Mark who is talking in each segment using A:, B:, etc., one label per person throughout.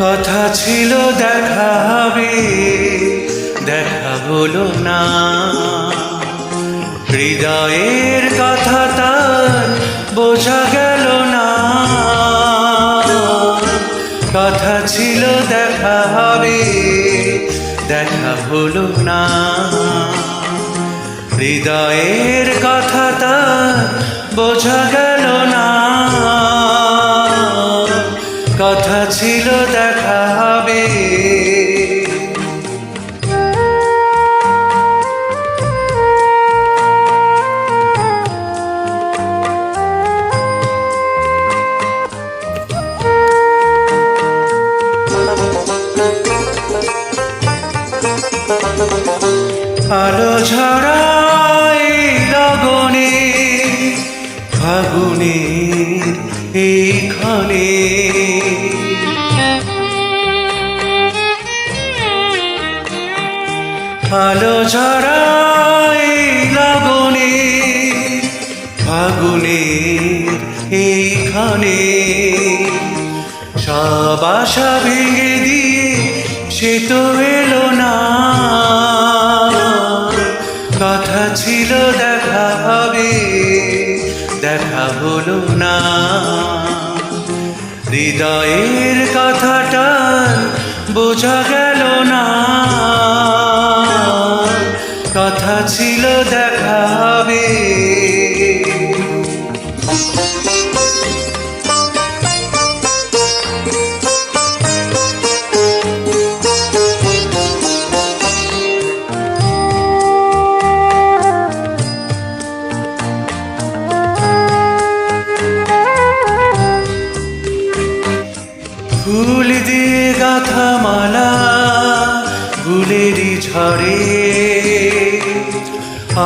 A: কথা ছিল দেখা হবে, দেখা হলো না। হৃদয়ের কথা তার বোঝা গেল না। কথা ছিল দেখা হবে, দেখা হলো না। হৃদয়ের কথা তার বোঝা গেল না। কথা ছিল দেখা হবে। আলো ঝরাই লগনে ফাগুনের এইখানে আলো ঝরাই লগনে ফাগুনের এইখানে। সব আশা ভেঙে দিয়ে সে তো এলো না। কথা ছিল দেখা হবে, দেখা হলো না। হৃদয়ের কথাটা বোঝা গেল না। ফুল দিয়ে গাথা মালা ফুলেরই ঝরে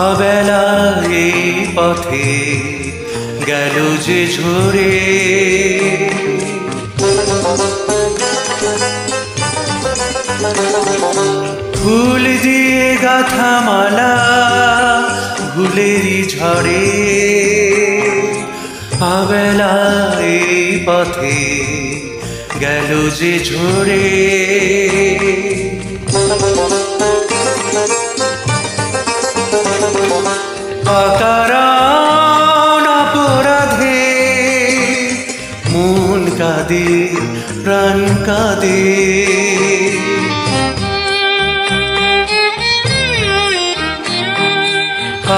A: অবেলা এই পথে গেল যে ঝরে। ফুল দিয়ে গাথা মালা ফুলেরই ঝরে আবেলা এই পথে গেল যে ঝরে। অকারণ অপরাধে মন কাঁদে প্রাণ কাঁদে।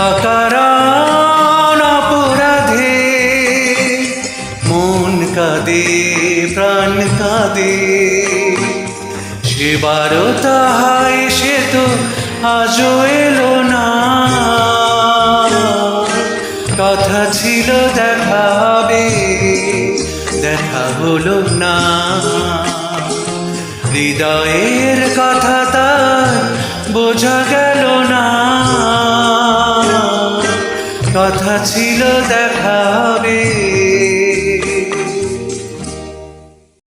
A: অকারণ অপরাধে মন কাঁদে। প্রাণ কাঁদে। সেবারও তাহাই সে তো আজও এলো না। কথা ছিল দেখা হবে, দেখা হলো না। হৃদয়ের কথা তার বোঝা গেল না। কথা ছিল দেখা